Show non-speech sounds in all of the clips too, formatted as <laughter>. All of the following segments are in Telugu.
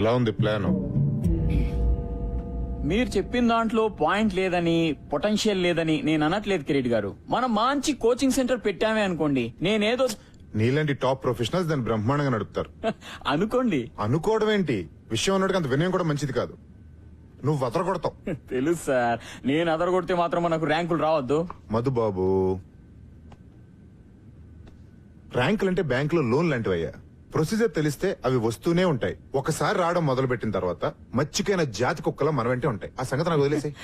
ఎలా ఉంది ప్లాన్? మీరు చెప్పిన దాంట్లో పాయింట్ లేదని పొటెన్షియల్ లేదని నేను అనట్లేదు కిరీట్ గారు. మనం మంచి కోచింగ్ సెంటర్ పెట్టామే అనుకోండి. నేనేదో నీలాంటి టాప్ ప్రొఫెషనల్స్ దాన్ని బ్రహ్మాండంగా నడుపుతారు. <laughs> అనుకోండి. అనుకోవడం ఏంటి? విషయం ఉన్నట్టుగా అంత వినయం కూడా మంచిది కాదు. నువ్వు వదర కొడతావు <laughs> తెలుసు సార్. నేను అదరగొడితే మాత్రం మనకు ర్యాంకులు రావద్దు. మధు బాబు ర్యాంకులు అంటే బ్యాంకులో లోన్ లాంటివి అయ్యా ప్రొసీజర్ తెలిస్తే అవి వస్తూనే ఉంటాయి. ఒకసారి రావడం మొదలు పెట్టిన తర్వాత మచ్చికైన జాతి కుక్కలో మన వెంటే ఉంటాయి. ఆ సంగతి నాకు వదిలేసాయి.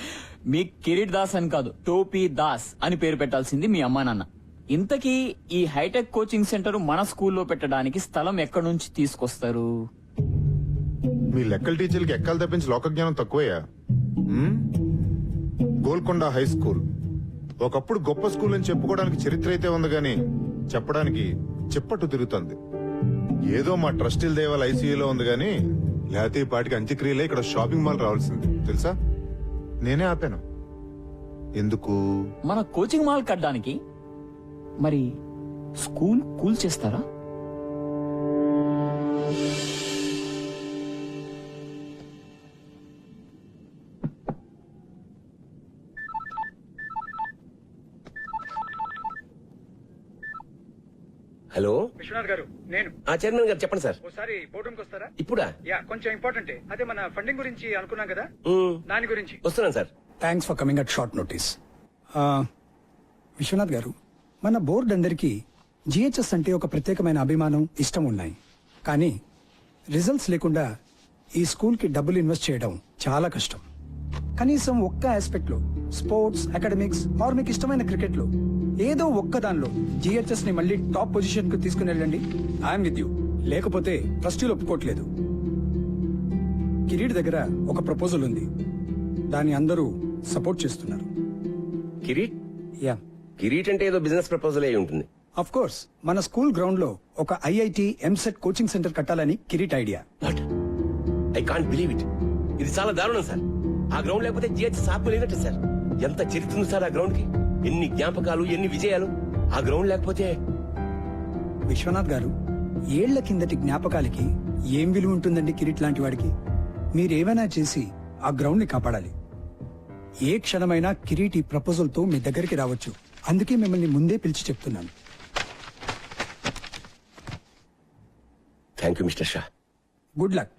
మీ కిరీట్ దాస్ అని కాదు టోపీ దాస్ అని పేరు పెట్టాల్సింది మీ అమ్మా నాన్న. ఇంతకీ ఈ హైటెక్ కోచింగ్ సెంటర్ మన స్కూల్లో పెట్టడానికి స్థలం ఎక్కడి నుంచి తీసుకొస్తారు? మీ లెక్కల టీచర్లకి ఎక్కలు తప్పించి లోక జ్ఞానం తక్కువయ్యా? Golconda high school. ఒకప్పుడు గొప్ప స్కూల్ అని చెప్పుకోవడానికి చరిత్ర అయితే ఉంది గాని చెప్పడానికి చెప్పట్టు తిరుగుతుంది. ఏదో మా ట్రస్టీల దేవాల ఐసీయూలో ఉంది కానీ లేకపోతే ఈ పాటికి అంత్యక్రియలే ఇక్కడ షాపింగ్ మాల్ రావాల్సింది. తెలుసా? నేనే ఆపాను. ఎందుకు? మన కోచింగ్ మాల్ కట్టడానికి మరి స్కూల్ కూల్ చేస్తారా? హలో? విశ్వనాథ్ గారు నేను. ఆ చైర్మన్ గారు చెప్పండి సార్. ఒకసారి బోర్డు వస్తారా? ఇప్పుడా? యా కొంచెం ఇంపార్టెంట్. అదే మన ఫండింగ్ గురించి అనుకున్నాం కదా. దాని గురించి. వస్తున్నాను sir. Thanks for coming at short notice Vishwanath garu మన బోర్డు అందరికీ జిహెచ్ఎస్ అంటే ఒక ప్రత్యేకమైన అభిమానం ఇష్టం ఉన్నాయి. కానీ రిజల్ట్స్ లేకుండా ఈ స్కూల్కి డబ్బులు ఇన్వెస్ట్ చేయడం చాలా కష్టం. కనీసం ఒక్క ఆస్పెక్ట్లో స్పోర్ట్స్ అకాడమిక్స్ ఆర్ మీకు ఇష్టమైన క్రికెట్లో ఏదో ఒక్క దానిలో జిహెచ్ఎస్ని మళ్ళీ టాప్ పొజిషన్కు తీసుకుని వెళ్ళండి. I'm with you. లేకపోతే ట్రస్టీలు ఒప్పుకోవట్లేదు. కిరీట్ దగ్గర ఒక ప్రపోజల్ ఉంది. దాన్ని అందరూ సపోర్ట్ చేస్తున్నారు. కిరీట్? యా. కిరీట్ అంటే ఏదో బిజినెస్ ప్రపోజల్ అయి ఉంటుంది. అఫ్ కోర్స్ మన స్కూల్ గ్రౌండ్లో ఒక ఐఐటి ఎంసెట్ కోచింగ్ సెంటర్ కట్టాలని Kireet idea. What I can't believe it ఇది చాలా దారుణం సార్. ఆ గ్రౌండ్ లేకపోతే జిహెచ్ లేనట్టు సార్. ఎంత చరిత్ర ఉంది సార్ ఆ గ్రౌండ్కి ఎన్ని జ్ఞాపకాలు ఎన్ని విజయాలు? ఆ గ్రౌండ్ లేకపోతే? విశ్వనాథ్ గారు ఏళ్ళ కిందటి జ్ఞాపకాలకి ఏం విలువ ఉంటుందండి కిరీట్ లాంటి వాడికి? మీరేమైనా చేసి ఆ గ్రౌండ్ని కాపాడాలి. ఏ క్షణమైనా కిరీట్ ఈ ప్రపోజల్తో మీ దగ్గరికి రావచ్చు. అందుకే మిమ్మల్ని ముందే పిలిచి చెప్తున్నాను. Thank you mister Shah good luck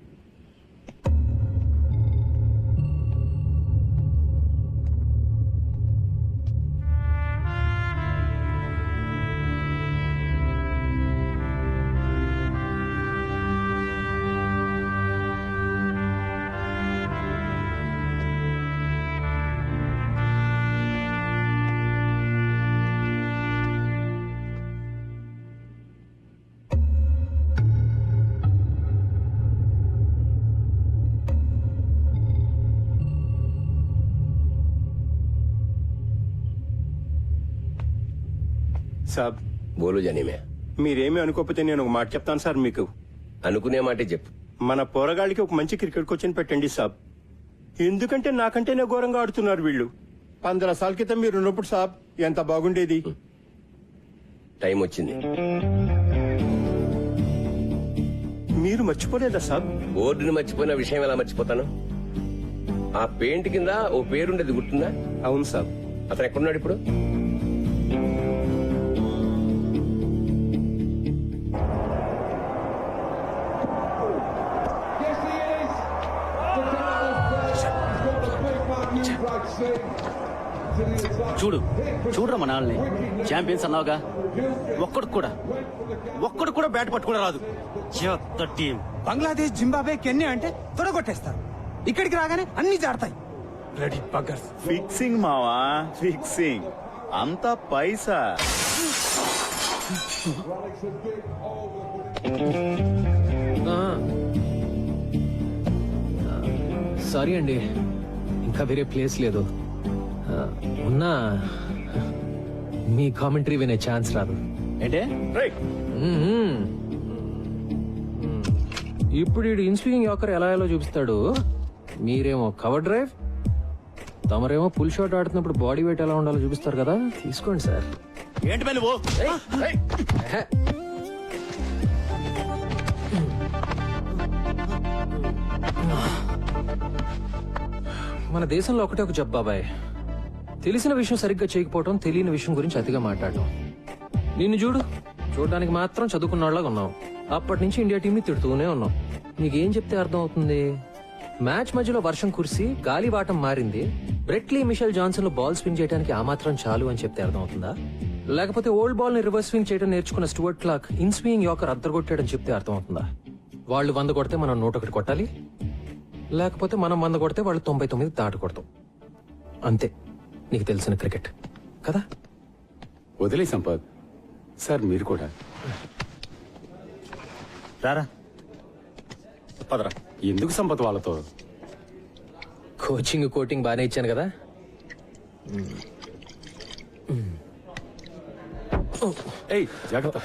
సాబ్. బోలు జనీమే. మీరేమీ అనుకోకపోతే నేను ఒక మాట చెప్తాను సార్ మీకు. అనుకునే మాటే చెప్పు. మన పోరగాళ్ళకి ఒక మంచి క్రికెట్ కోచ్ పెట్టండి సాబ్. ఎందుకంటే నాకంటేనే ఘోరంగా ఆడుతున్నారు వీళ్ళు. పంద్ర సార్ల క్రితం మీరు ఉన్నప్పుడు సాబ్ ఎంత బాగుండేది? టైం వచ్చింది. మీరు మర్చిపోలేదా సాబ్? బోర్డుని మర్చిపోయిన విషయం ఎలా మర్చిపోతాను? ఆ పెయింట్ కింద ఓ పేరుండేది గుర్తుందా? అవును సాబ్. అతను ఎక్కడున్నాడు ఇప్పుడు? చూడు చూడరా మన వాళ్ళని ఛాంపియన్స్ అన్నావుగా? ఒక్కడు కూడా. ఒక్కడు కూడా బ్యాట్ పట్టుకుని రాదు. చెత్త టీం బంగ్లాదేశ్ జింబాబే కెన్యా అంటే తొడగొట్టేస్తారు. ఇక్కడికి రాగానే అన్ని జాడతాయి రెడీ బగ్గర్స్ ఫిక్సింగ్ మావా? ఫిక్సింగ్ అంతా పైసా? సారీ అండి. ఇంకా వేరే ప్లేస్ లేదు. ఉన్నా మీ కామెంటరీ వినే ఛాన్స్ రాదు. ఏంటే. ఇప్పుడు ఈ ఇన్స్వింగ్ యాకర్ ఎలా ఎలా చూపిస్తాడు? మీరేమో కవర్ డ్రైవ్ తమరేమో పుల్ షాట్ ఆడుతున్నప్పుడు బాడీ వెయిట్ ఎలా ఉండాలో చూపిస్తారు కదా? తీసుకోండి సార్. ఏంటి పని మన దేశంలో ఒకటే ఒక జబ్బు బాబాయ్. తెలిసిన విషయం సరిగ్గా చేయకపోవటం తెలియని విషయం గురించి అతిగా మాట్లాడటం. నిన్ను చూడు చూడడానికి మాత్రం చదువుకున్నలాగా ఉన్నావు. అప్పటి నుంచి ఇండియా టీంని తిడుతూనే ఉన్నావు. నీకేం చెప్తే అర్థం అవుతుంది మ్యాచ్ మధ్యలో వర్షం కురిసి గాలివాటం మారింది. Brett Lee Mitchell Johnson ball swing చేయడానికి ఆ మాత్రం చాలు అని చెప్తే అర్థం అవుతుందా లేకపోతే ఓల్డ్ బాల్ని రివర్స్ స్వింగ్ చేయడం నేర్చుకున్న Stuart Clark in swing yorker అద్దరగొట్టాడని చెప్తే అర్థం అవుతుందా వాళ్ళు వంద కొడితే మనం నూట ఒకటి కొట్టాలి. లేకపోతే మనం వంద కొడితే వాళ్ళు తొంభై తొమ్మిది దాటకూడదు. కొడతాం అంతే. నీకు తెలిసిన క్రికెట్. కదా? వదిలే సంపత్. సార్ మీరు కూడా. రారా. పదరా. ఎందుకు సంపత్ వాళ్ళతో? కోచింగ్ కోటింగ్ బాగానే ఇచ్చాను కదా? ఏయ్ జాగ్రత్త.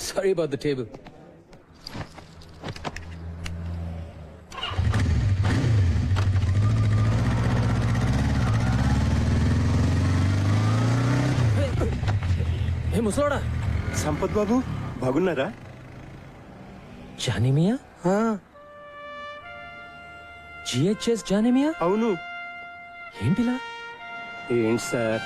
Sorry about the table. ఏ ముసలోడా. సంపత్ బాబు బాగున్నారా? జానిమియా? జిహెచ్ఎస్ జానిమియా? అవును. ఏంటిలా? ఏంటి సార్?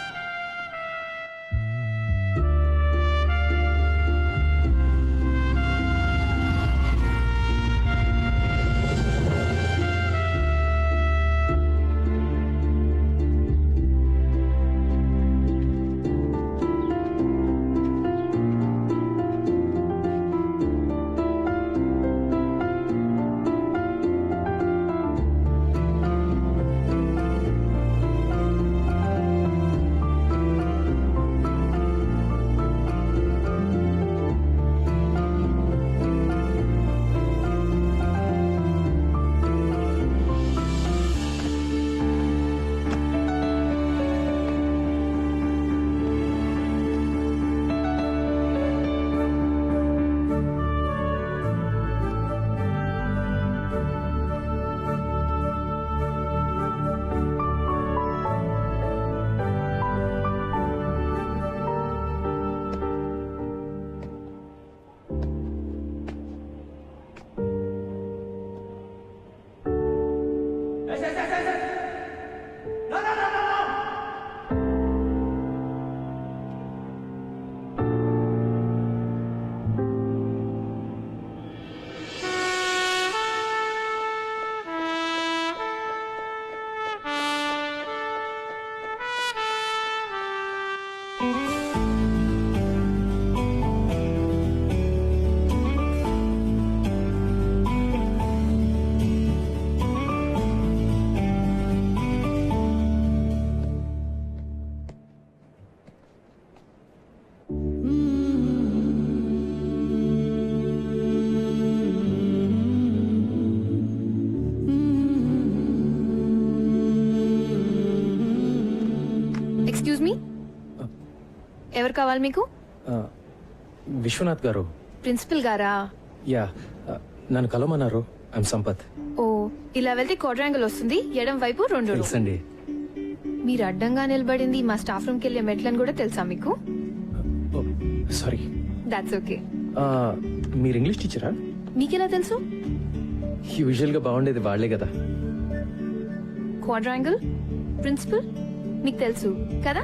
ఎక్స్క్యూజ్ మీ ఎవరు కావాలి మీకు? విశ్వనాథ్ గారు. ప్రిన్సిపల్ గారా? యా నన్ను కలవమన్నారు. ఐమ్ సంపత్. ఓ ఇలా వెళ్తే క్వాడ్రాంగిల్ వస్తుంది ఎడం వైపు రెండు. తెలుసండి మీరు అడ్డంగా నిలబడింది మా స్టాఫ్ రూమ్కి వెళ్ళే మెట్లని కూడా తెలుసా మీకు? సారీ దాట్స్ ఓకే మీరు ఇంగ్లీష్ టీచరా? మీకెలా తెలుసు? యూజువల్గా బాగుండేది వాళ్ళే కదా. క్వాడ్రాంగిల్? ప్రిన్సిపల్? మీకు తెలుసు కదా?